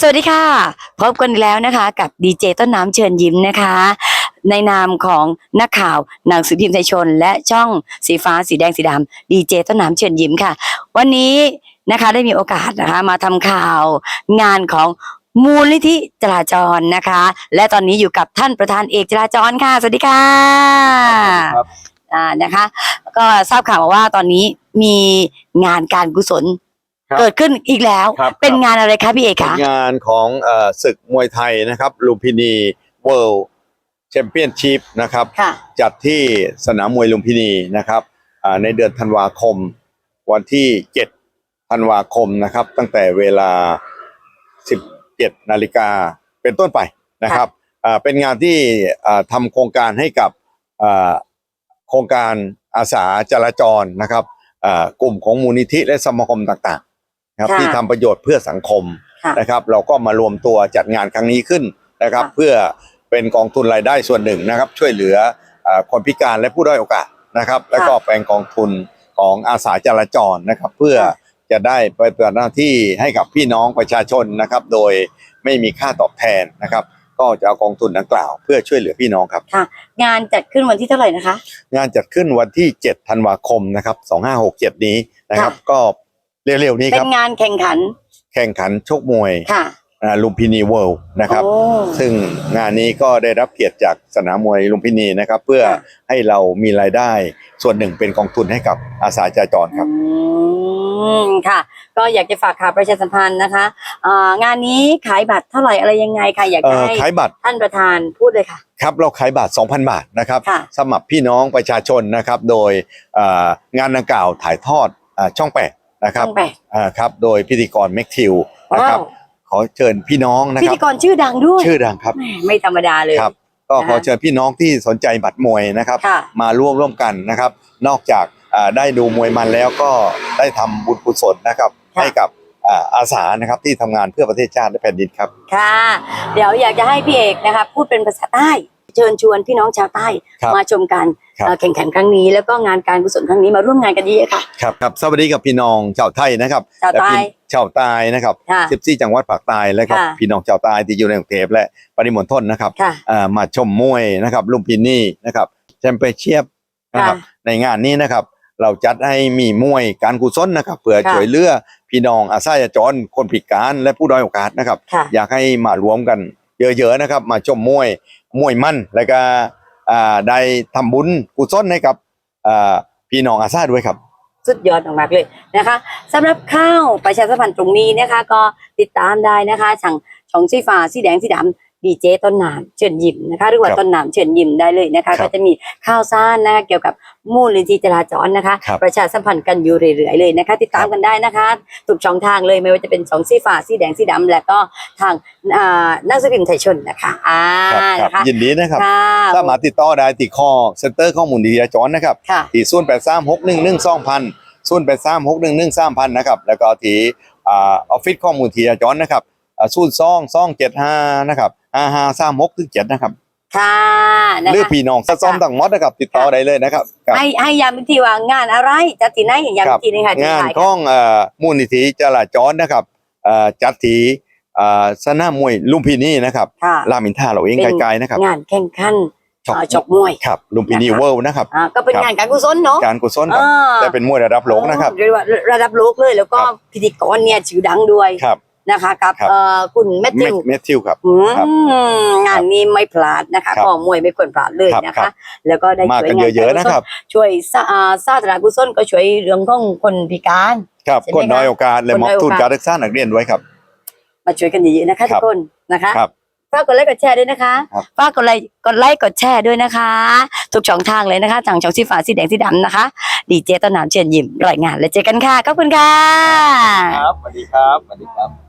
สวัสดีค่ะ พบกันอีกแล้วนะคะ กับดีเจต้นน้ำเชิญยิ้มนะคะ ในนามของนักข่าวหนังสือพิมพ์ไทยชน และช่องสีฟ้าสีแดงสีดำดีเจต้นน้ำเชิญยิ้มค่ะ วันนี้นะคะได้มีโอกาสนะคะมาทำข่าวงานของมูลนิธิจราจรนะคะ และตอนนี้อยู่กับท่านประธานเอกจราจรค่ะ สวัสดีค่ะครับอ่านะคะ ก็ทราบข่าวมาว่าตอนนี้มีงานการกุศลครับ เกิดขึ้นอีกแล้ว ครับเป็นงานอะไรคะพี่เอกเป็นคะงานของเอ่อศึกมวยไทยนะครับลุมพินีเวิลด์แชมเปี้ยนชิพนะครับ ค่ะ จัดที่สนามมวยลุมพินีนะครับอ่าในเดือนธันวาคม วันที่7ธันวาคมนะครับ ตั้งแต่เวลา 17นาฬิกาเป็นต้นไปนะครับอ่าเป็นงานที่อ่าทำโครงการให้กับอ่าโครงการอาสาจราจรนะครับอ่ากลุ่มของมูลนิธิและสมาคมต่างๆ นะครับค่ะที่ทำประโยชน์เพื่อสังคมค่ะนะครับ เราก็มารวมตัวจัดงานครั้งนี้ขึ้นนะครับ ค่ะ เพื่อเป็นกองทุนรายได้ส่วนหนึ่งนะครับ ช่วยเหลือเอ่อคนพิการและผู้ด้อยโอกาสนะครับ แล้วก็เป็นกองทุนของอาสาจราจรนะครับ เพื่อค่ะจะได้ไปปฏิบัติหน้าที่ให้กับพี่น้องประชาชนนะครับ โดยไม่มีค่าตอบแทนนะครับ ก็จะเอากองทุนดังกล่าว เพื่อช่วยเหลือพี่น้องครับ งานจัดขึ้นวันที่เท่าไหร่นะคะ งานจัดขึ้นวันที่ 7 ธันวาคมนะครับ 2567 นี้นะครับ ก็ เร็วๆนี้เป็ครับ นงานแข่งขันแข่งขันชกมวยค่ะ อ่าลุมพินีเวิลด์นะครับ โอ้ซึ่งงานนี้ก็ได้รับเกียรติจากสนามมวยลุมพินีนะครับ เพื่อค่ะ ให้เรามีรายได้ส่วนหนึ่งเป็นกองทุนให้กับอาสาจราจรครับ อืมค่ะ ก็อยากจะฝากข่าวประชาสัมพันธ์นะคะอ่างานนี้ขายบัตรเท่าไหร่อะไรยังไงค่ะ อยากเอ่จะอให้ขายบัตรท่านประธานพูดเลยค่ะ ครับเราขายบัตร 2,000 บาทนะครับค่ะสำหรับพี่น้องประชาชนนะครับ โดยเอ่องานดังกล่าวถ่ายทอดอ่าช่องแปด นะครับช่องแปดอ่าครับโดยพิธีกรเม็กทิวนะครับ ว้าวขอเชิญพี่น้องนะพิครับธีกรชื่อดังด้วยชื่อดังครับ แหมไม่ธรรมดาเลย ครับก็ขอเชิญพี่น้องที่สนใจบัตรมวยนะครับ ค่ะ มาร่วมร่วมกันนะครับ นอกจากอ่าได้ดูมวยมันแล้วก็ได้ทำบุญกุศลนะครับค่ะให้กับอ่าอาสานะครับที่ทำงานเพื่อประเทศชาติและแผ่นดินครับ ค่ะ เดี๋ยวอยากจะให้พี่เอกนะคะพูดเป็นภาษาใต้ เชิญชวนพี่น้องชาวใต้ครับมาชมการครับ เอ่อแข่งขันครั้งนี้ แล้วก็งานการกุศลครั้งนี้มาร่วมงานกันเยอะๆค่ะ ครับครับสวัสดีกับพี่น้องชาวไทยนะครับชาวใต้และพี่ชาวใต้นะครับค่ะสิบสี่จังหวัดภาคใต้และครับค่ะ พี่น้องชาวใต้ที่อยู่ในกรุงเทพและปริมณฑลนะครับค่ะ อ่ามาชมมวยนะครับลุมพินีนะครับแชมเปี้ยนเชียบนะครับค่ะในงานนี้นะครับ เราจัดให้มีมวยการกุศลนะครับเพื่อค่ะ ช่วยเหลือพี่น้องอาสาจรคนพิการและผู้ด้อยโอกาสนะครับ ค่ะ อยากให้มารวมกัน เยอะๆนะครับ มาชมมวยมวยมันแล้วก็ได้ทำบุญกุศลให้กับพี่น้องอาซาด้วยครับ สุดยอดมากๆเลยนะคะสำหรับข้าวประชาสัมพันธ์ตรงนี้นะคะ ก็ติดตามได้นะคะช่องช่องสีฟ้าสีแดงสีดำ ดีเจต้นน้ำเชิญยิ้มนะคะ หรือว่าครับต้นน้ำเชิญยิ้มได้เลยนะคะครัก็บจะมีข่าวสารนะคะเกี่ยวกับมูลนิธิจราจรนะคะครับประชาสัมพันธ์กันอยู่เรื่อยๆเลยนะคะ ติดตามครับกันได้นะคะทุกช่องทางเลยไม่ว่าจะเป็นช่องสีฟ้าสีแดงสีดำและก็ทางอ่านักสืบพิมพ์ไทยชนนะคะอ่าครับครับนะคะยินดีนะครับค่ะสามารถติดต่อได้ที่ข้อเซ็นเตอร์ข้อมูลดีจราจรนะครับค่ะที่ศูนย์แปดสามหกหนึ่งหนึ่งสองพันศูนย์แปดสามหกหนึ่งหนึ่งสามพันนะครับแล้วก็ที่อ่าออฟฟิศข้อมูลทีจราจรนะครับศูนย์สองสองเจ็ดห้านะครับ ห้าห้าสามหกถึงเจ็ดนะครับค่ะนะหรือคะพี่น้องสะซ้อมต่างหมดนะครับ ติดต่อได้เลยนะครับครับให้ให้ย้ำอีกทีว่างานอะไรจัดที่ไหนย้ำอีกทีหนึงค่ะที่งานถ่ายของเอ่อมูลนิธิจราจรนะครับเอ่อจัดที่อ่าสนามมวยลุมพินีนะครับค่ะ รามอินทราเราเองเป็น ไกลๆนะครับงานแข่งขันชกเอ่อชกมวย ครับลุมพินีนะคะ เวิลด์นะครับ อ่าก็เป็นครับ งานการกุศลเนาะการกุศลครับอ่าแต่เป็นมวยระดับโลกนะครับ เรียกว่าระดับโลกเลยแล้วก็ครับ พิธีกรเนี่ยชื่อดังด้วย ครับ นะคะกับครับ เอ่อคุณแมทเมธิวเมทิวครับ อืมครับงานนี้ไม่พลาดนะคะครับก็มวยไม่ควรพลาดเลยครับนะครัคะ บ แล้วก็ได้มาช่วยกันงานเยอะๆนะครับ ช่วยสาอ่าสาธารณกุศลก็ช่วยเรื่องของคนพิการ ครับใช่ไหมคนน้อยโอกาสและคนมน้ออบยโอกาส ทุนการศึกษานักเรียนด้วยครับ มาช่วยกันเยอะๆนะคะครัทุบกคนนะคะครับฝากกดไลค์กดแชร์ด้วยนะคะครับ ฝากกดไลค์กดไลค์กดแชร์ด้วยนะคะ ทุกช่องทางเลยนะคะทางช่องสีฟ้าสีแดงสีดำนะคะ ดีเจต้นน้ำเชิญยิ้มรายงาน แล้วเจอกันค่ะขอบคุณค่ะ ครับสวัสดีครับสวัสดีครับ